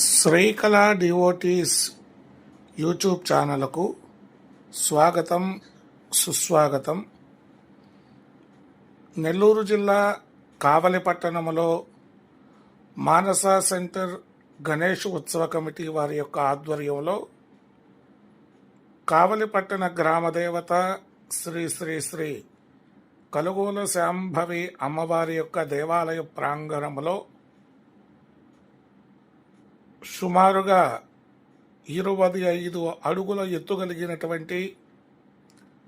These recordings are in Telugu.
శ్రీకళ డివోటీస్ యూట్యూబ్ ఛానల్కు స్వాగతం సుస్వాగతం. నెల్లూరు జిల్లా కావలి పట్టణంలో మానస సెంటర్ గణేష్ ఉత్సవ కమిటీ వారి యొక్క ఆధ్వర్యంలో కావలి పట్టణ శ్రీ శ్రీ శ్రీ కలుగోల శాంభవి అమ్మవారి యొక్క దేవాలయ ప్రాంగణంలో సుమారుగా ఇరవై ఐదు అడుగుల ఎత్తు కలిగినటువంటి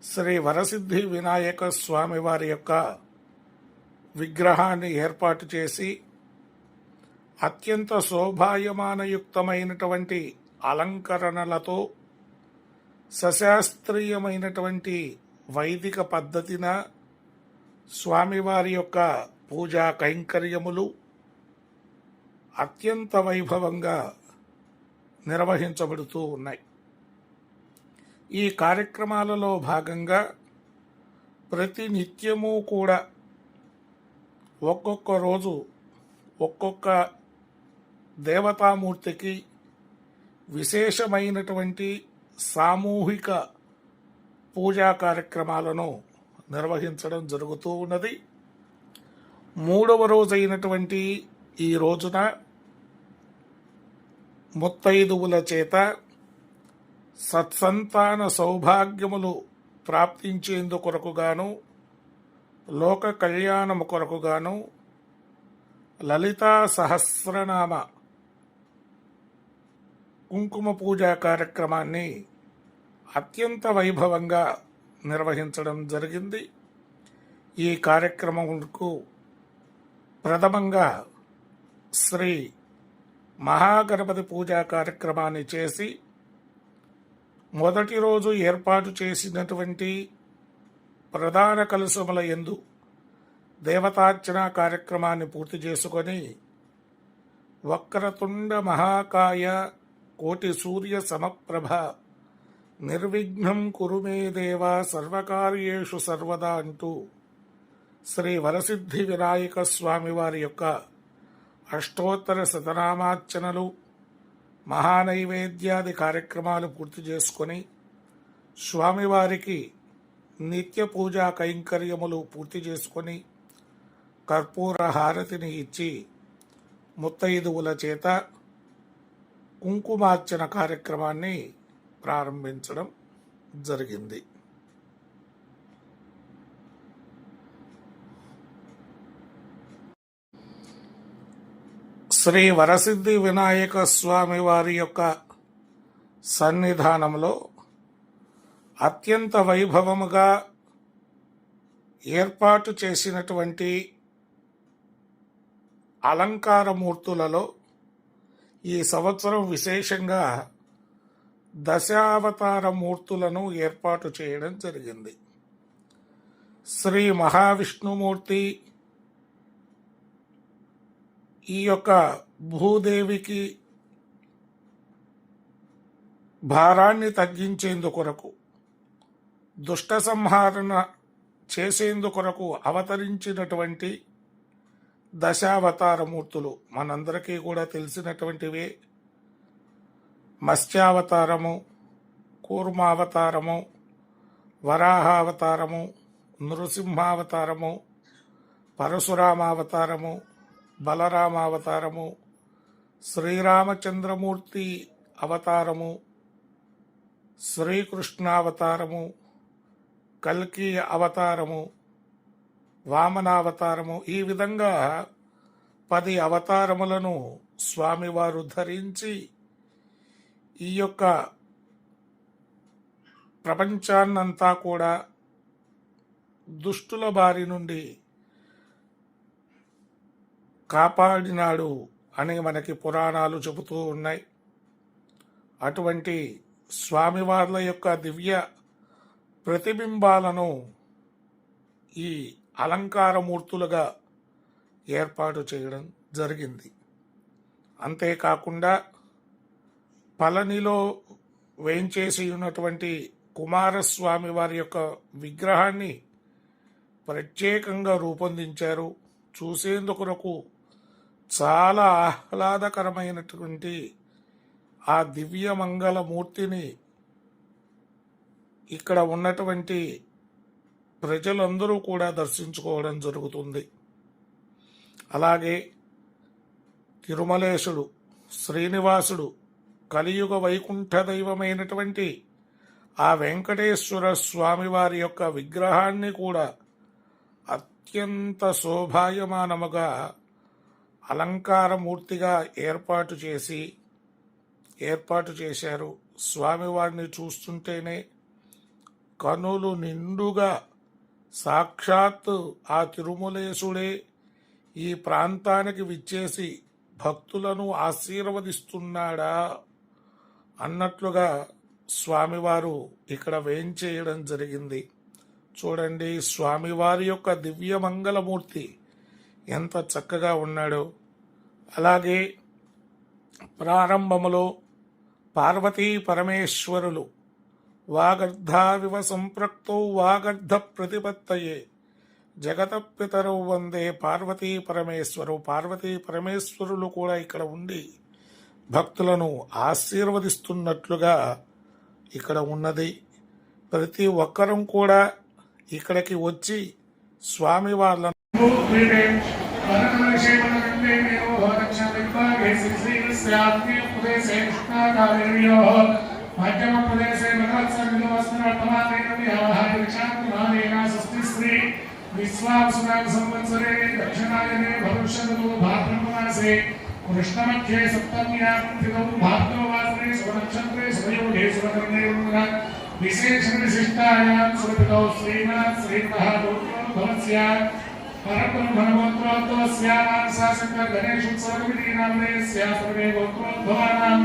శ్రీ వరసిద్ధి వినాయక స్వామి వారి యొక్క విగ్రహాన్ని ఏర్పాటు చేసి అత్యంత శోభాయమానయుక్తమైనటువంటి అలంకరణలతో సశాస్త్రీయమైనటువంటి వైదిక పద్ధతిన స్వామివారి యొక్క పూజా కైంకర్యములు అత్యంత వైభవంగా నిర్వహించబడుతూ ఉన్నాయి. ఈ కార్యక్రమాలలో భాగంగా ప్రతి నిత్యము కూడా ఒక్కొక్క రోజు ఒక్కొక్క దేవతామూర్తికి విశేషమైనటువంటి సామూహిక పూజా కార్యక్రమాలను నిర్వహించడం జరుగుతూ ఉన్నది. మూడవ రోజైనటువంటి ఈ రోజున ముత్తైదువుల చేత సత్సంతాన సౌభాగ్యములు ప్రాప్తించేందుకొరకుగాను లోక కళ్యాణము కొరకుగాను లలితా సహస్రనామ కుంకుమ పూజా కార్యక్రమాన్ని అత్యంత వైభవంగా నిర్వహించడం జరిగింది. ఈ కార్యక్రమంకు ప్రథమంగా శ్రీ మహాగణపతి పూజా కార్యక్రమాన్ని చేసి మొదటి రోజు ఏర్పాటు చేసినటువంటి ప్రధాన కలుసముల ఎందు దేవతార్చన కార్యక్రమాన్ని పూర్తి చేసుకొని వక్రతుండ మహాకాయ కోటి సూర్య సమప్రభ నిర్విఘ్నం కురుమే దేవ సర్వకార్యేషు సర్వదా అంటూ శ్రీ వరసిద్ధి వినాయక స్వామివారి యొక్క అష్టోత్తర శతనామార్చనలు మహానైవేద్యాది కార్యక్రమాలు పూర్తి చేసుకొని స్వామివారికి నిత్య పూజా కైంకర్యములు పూర్తి చేసుకొని కర్పూర హారతిని ఇచ్చి ముత్తైదువుల చేత కుంకుమార్చన కార్యక్రమాన్ని ప్రారంభించడం జరిగింది. శ్రీ వరసిద్ధి వినాయక స్వామి వారి యొక్క సన్నిధానంలో అత్యంత వైభవముగా ఏర్పాటు చేసినటువంటి అలంకార మూర్తులలో ఈ సంవత్సరం విశేషంగా దశావతార మూర్తులను ఏర్పాటు చేయడం జరిగింది. శ్రీ మహావిష్ణుమూర్తి ఈ యొక్క భూదేవికి భారాన్ని తగ్గించేందుకొరకు దుష్ట సంహారణ చేసేందుకొరకు అవతరించినటువంటి దశావతారమూర్తులు మనందరికీ కూడా తెలిసినటువంటివే మత్స్యావతారము కూర్మావతారము వరాహావతారము నృసింహావతారము పరశురామావతారము బలరామావతారము శ్రీరామచంద్రమూర్తి అవతారము శ్రీకృష్ణావతారము కల్కి అవతారము వామనావతారము. ఈ విధంగా పది అవతారములను స్వామివారు ధరించి ఈ యొక్క ప్రపంచాన్నంతా కూడా దుష్టుల బారి నుండి కాపాడినాడు అని మనకి పురాణాలు చెబుతూ ఉన్నాయి. అటువంటి స్వామివార్ల యొక్క దివ్య ప్రతిబింబాలను ఈ అలంకారమూర్తులుగా ఏర్పాటు చేయడం జరిగింది. అంతేకాకుండా పళనిలో వేయించేసి ఉన్నటువంటి కుమారస్వామి వారి యొక్క విగ్రహాన్ని ప్రత్యేకంగా రూపొందించారు. చూసేందుకు చాలా ఆహ్లాదకరమైనటువంటి ఆ దివ్య మంగళ మూర్తిని ఇక్కడ ఉన్నటువంటి ప్రజలందరూ కూడా దర్శించుకోవడం జరుగుతుంది. అలాగే తిరుమలేశుడు శ్రీనివాసుడు కలియుగ వైకుంఠ దైవమైనటువంటి ఆ వెంకటేశ్వర స్వామివారి యొక్క విగ్రహాన్ని కూడా అత్యంత శోభాయమానముగా అలంకారమూర్తిగా ఏర్పాటు చేసి ఏర్పాటు చేశారు. స్వామివారిని చూస్తుంటేనే కనులు నిండుగా సాక్షాత్ ఆ తిరుమలేశుడే ఈ ప్రాంతానికి విచ్చేసి భక్తులను ఆశీర్వదిస్తున్నాడా అన్నట్లుగా స్వామివారు ఇక్కడ వేంచేయడం జరిగింది. చూడండి స్వామివారి యొక్క దివ్య మంగళమూర్తి ఎంత చక్కగా ఉన్నాడో. అలాగే ప్రారంభములో పార్వతీ పరమేశ్వరులు వాగర్ధావివ సంప్రక్తో వాగర్ధ ప్రతిపత్తయే. జగత పితరు వందే పార్వతీ పరమేశ్వరు పార్వతీ పరమేశ్వరులు కూడా ఇక్కడ ఉండి భక్తులను ఆశీర్వదిస్తున్నట్లుగా ఇక్కడ ఉన్నది. ప్రతి ఒక్కరం కూడా ఇక్కడికి వచ్చి స్వామి వాళ్ళను మధ్యమ ప్రదేశే స్త్రీ విశ్వాసునామ సంవత్సరే దక్షిణాయనే భవిష్యత్తు భాద్రమాసే. కృష్ణమధ్యే సప్తమ్యాం తిథౌ భాద్రవాసరే శుభనక్షత్రే శుభయోగే శుభకర్ణే విశేష విశిష్టాయాం సురపితౌ శ్రీనాథ్ శ్రీమః భవస్య परब्रह्मणगोत्रोद्भवस्यानां शासकर गणेशोत्सवकमिटीनाम्नेस्या सर्वे गोत्रोद्भवानां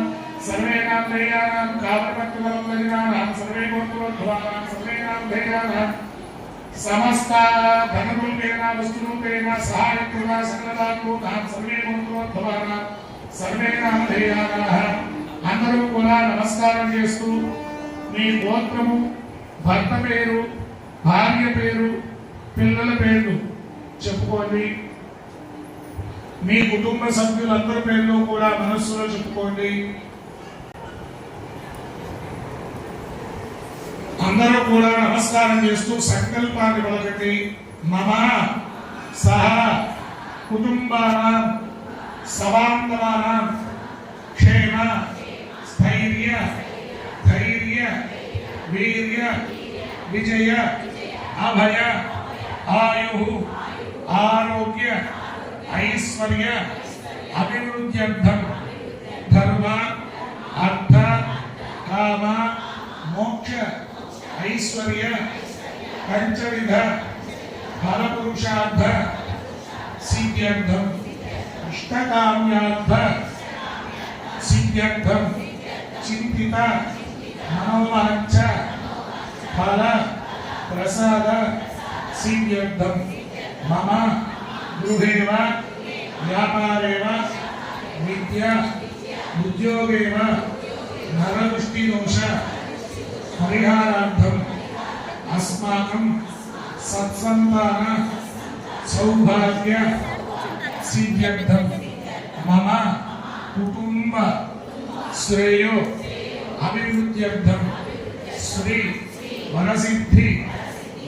सर्वे नामधेयानां काव्यभक्तिवरन्दरिणानां सर्वे गोत्रोद्भवानां सर्वे नामधेयानां समस्ता धनरूपेण वस्तुरूपेण सहायकृता सकलदात्मूतां सर्वे गोत्रोद्भवानां सर्वे నామధేయానాः అందరూ కూడా నమస్కారం చేస్తూ మీ గోత్రము భర్త పేరు భార్య పేరు పిల్లల పేర్లు చెప్పుకోండి. మీ కుటుంబ సభ్యులందరి పేర్లు కూడా మనస్సులో చెప్పుకోండి. అందరూ కూడా నమస్కారం చేస్తూ సంకల్పాన్ని పలకండి మమ సహ కుటుంబాన సవాంగమానాం క్షేమ స్థైర్య ధైర్య వీర్య విజయ అభయ ఆయు ఆరోగ్య ఐశ్వర్య అభివృద్ధ్యర్థం ధర్మ అర్థ కామ మోక్ష ఐశ్వర్య పంచవిధ ఫలపురుషార్థ సిద్ధ్యర్థం ఇష్టకామ్యార్థ సిద్ధ్యర్థం చింతిత మనోవాంఛ ఫల ప్రసాద సిద్ధ్యర్థం मम गृहेव व्यापारे विद्या उद्योगेव नरवृष्टिदोष परिहारार्थम् अस्माकं सत्सन्तान सौभाग्य सिद्ध्यर्थं मम कुटुम्ब श्रेयो अभिवृद्ध्यर्थं श्री वरसिद्धि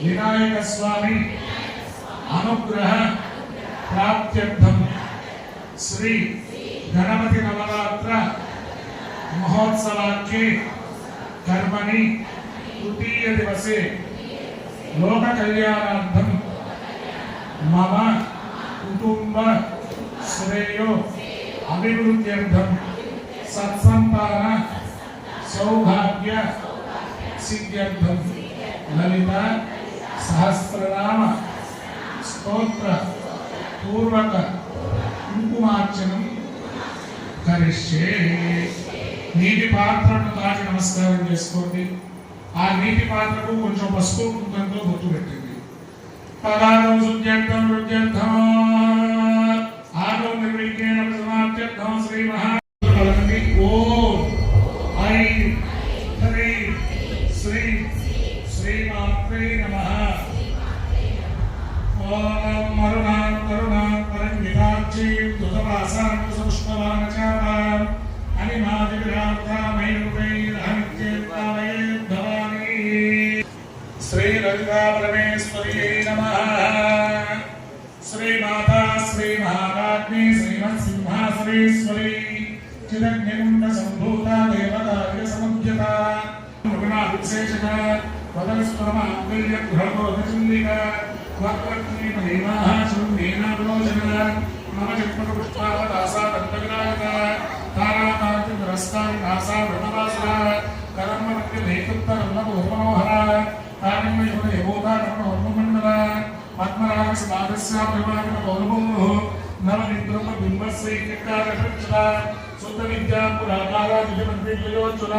विनायकस्वामी శ్రీ వరసిద్ధి వినాయక స్వామి అనుగ్రహ ప్రాప్త్యర్థం శ్రీ గణపతి నవరాత్ర మహోత్సవాఖ్యే కర్మణి తృతీయ దివసే లోక కళ్యాణార్థం మమ కుటుంబ శ్రేయో అభివృద్ధ్యర్థం సత్సంతాన సౌభాగ్య సిద్ధ్యర్థం లలిత సహస్రనామ స్తోత్ర పూర్వక కుంకుమార్చనం కరిష్యే. నీటి పాత్రను దాటి నమస్కారం చేసుకోండి. ఆ నీటి పాత్రకు కొంచెం పసుపు కుంకంతో బొట్టు పెట్టింది పదారం శుద్ధ్యర్థం వృద్ధ్యర్థం వక్రత్ని మహిమాః శృంగేనావలోచన మమ చిత్మక పుష్పావదాసా దంతవినాయక తారాకాంతి పురస్కారి నాసా వృణవాస కర్మ మధ్య నేతృత్వరన్నమోహర తారమ్య దేవోతా కర్మ వర్మమండల పద్మరాగ సమాధస్యాభిమాన పౌర్వో నవనిద్రమ బింబస్సైకారక్ష శుద్ధ విద్యా పురాకార విజయమంత్రియోచున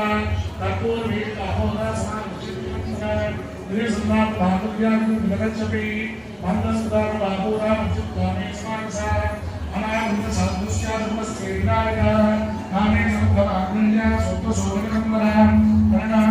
కర్పూర వీట అహోదా సమాన శ్రీసునాథ్ బాహువ్యాన్ని విలగచ్చపి మందసుదార బాహురా మధ్యుత్వామే స్మారస అనాయంత సదృశ్యాధమస్త్రీరాయ నామే సంభవాగ్నియ స్వత్వ శోభనంబర ప్రణాంగిని మంతాహాంగిత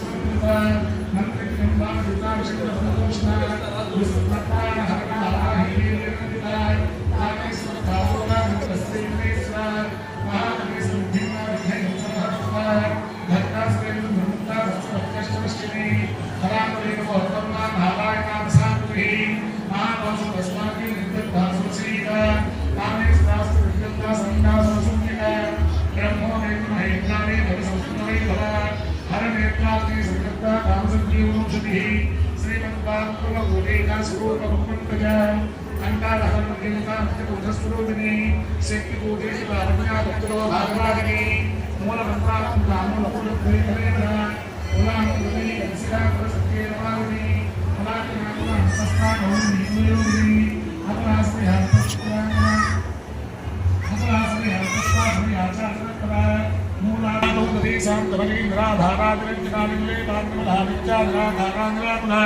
మంత్రి సంతోష్ నారాయణ स्रोतमहं प्रजाम् अङ्कारहं मृगिलतान्तकोधस्वरूपिणी शक्तिकोदेषु भारण्या पुत्रो भागवादिनी मूलभद्राहं ब्राह्मणकुलद्वैतवेदना कुलाङ्कुली हंसिकाकुलसत्येवादिनी कुलाङ्कुलाहंसस्ताकौर्णीयोगिनी हतलास्मि हर्पस्कुलाङ्गना हतलास्मि हर्पस्वास्मि आचार्यकला मूलानादौ दधीसां कवलीन्द्राधारादिरञ्जनादिले तान्मलहादित्याधराधारान्द्रापुनः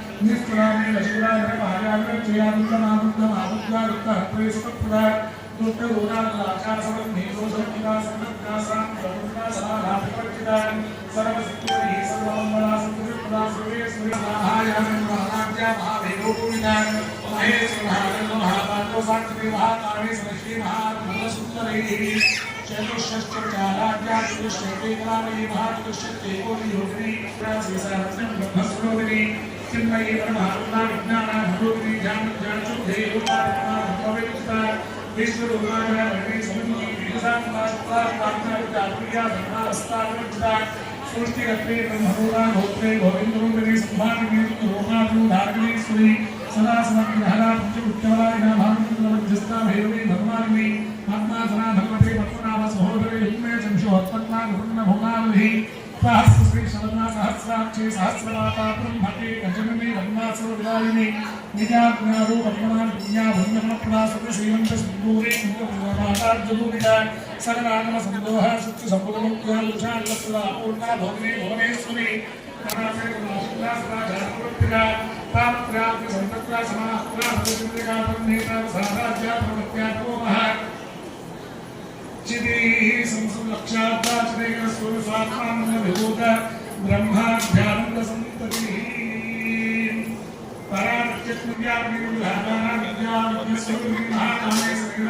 निष्कुलामी लक्ष्मीराम हरियाणा चयानंद नामंद महाबुद्धा गुप्त हत्रेश्वर दुर्ग उदान आचार समन भेदोषण विकास विकासान प्रभुता सदा राष्ट्रपतिदान सर्व सिद्धियों ही सर्व मंगला सुखी पुरा सुरे सुरे महायान महाराज्य महाभेदो विदान महेश महानंद महापात्र सांत विवाह कामेश लक्ष्मी महात्मा सुंदर ही चतुष्षष्ट चाराज्ञा चतुष्षष्टे ग्राम विभाग चतुष्षष्टे को योगिनी प्राण विसारसं ब्रह्मस्वरूपिणी चिन्मयी ब्रह्म अरुणा विज्ञान हनुमती ज्ञान देव शुद्धि पवित्रता विश्व विस्तार जय रूपाण गणेश मुनि विजसान पास्ता विचारिया धर्मा अस्ता विचार सृष्टि करते ब्रह्मरूपा होते गोविंद रूप में सुभान में रोमा रूप धार्मिक सुनी। सदा समग्र हरा पंच उत्तरा इना भागवत नमः जिसना भैरवी भगवान में आत्मा सना भगवते भक्तों पद्मनाभ सहोदरे हिमे चंशो हत्पन्ना गुण भी सहस्र सहस्राक्षी सहस्रमाता ब्रह्मते गजनने रङ्गासुरविलायिने निजाज्ञारो वर्तमान दुनिया भुञ्जमनप्रणा सुखश्रीमन्त सिन्धूरे कुङ्गमातार्जुभूरिता सकलानम सन्दोह सुत्य सम्पुटमुक्त्या लक्षला पूर्णा भोगिनी भुवनेश्वरी चिदी संसुलक्षार्था चिदेन स्वरूपात्मानं विभूत ब्रह्माध्यानन्दसन्ततिः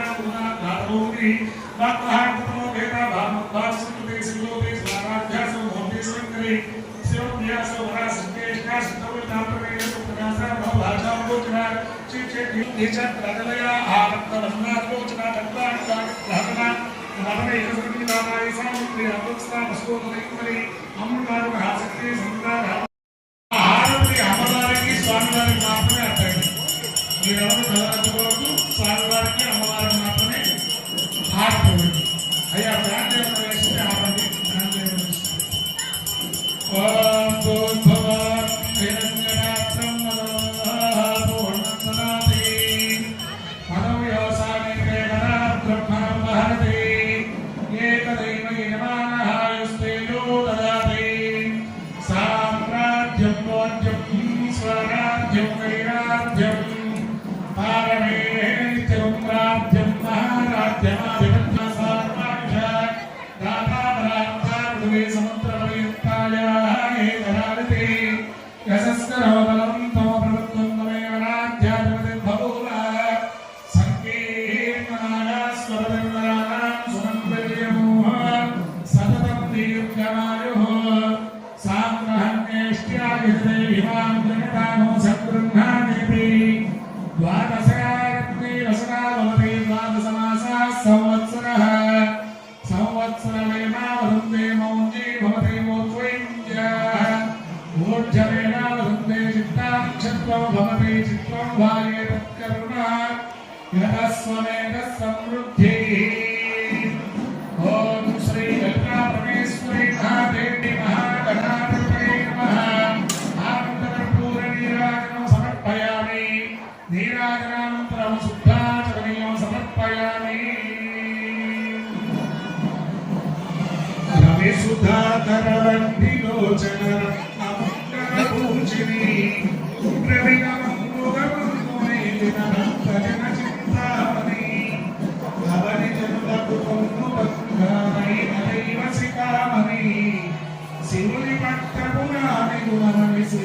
परारक्षत्मव्यापिरुधानानिज्ञानिज्ञस्वगुरुधानानिस्मिराबुधाधारोभिः वाक्महात्मनो भेदा भामद्भासुते शिलोभे स्वाराध्यासो भवते शङ्करे शिवभ्यासो भरासुकेष्टास्तवनाप्रवेशो प्रकाशा भवभाषाम्बोचना श्रीक्षेत्रीचक्रदलया आरब्धवन्नाथोचना धन्वानुरागधारणा नवनेशो శ్రీ అధ్యక్ష వస్తువులైకుమరి అమ్మకారు ఆసక్తి సంతార హారతి అమ్మవారికి స్వామివారికి మాత్రమే అర్థం మీరెవరు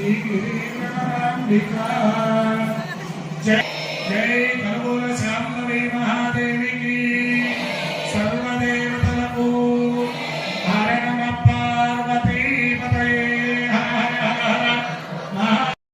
Thank you.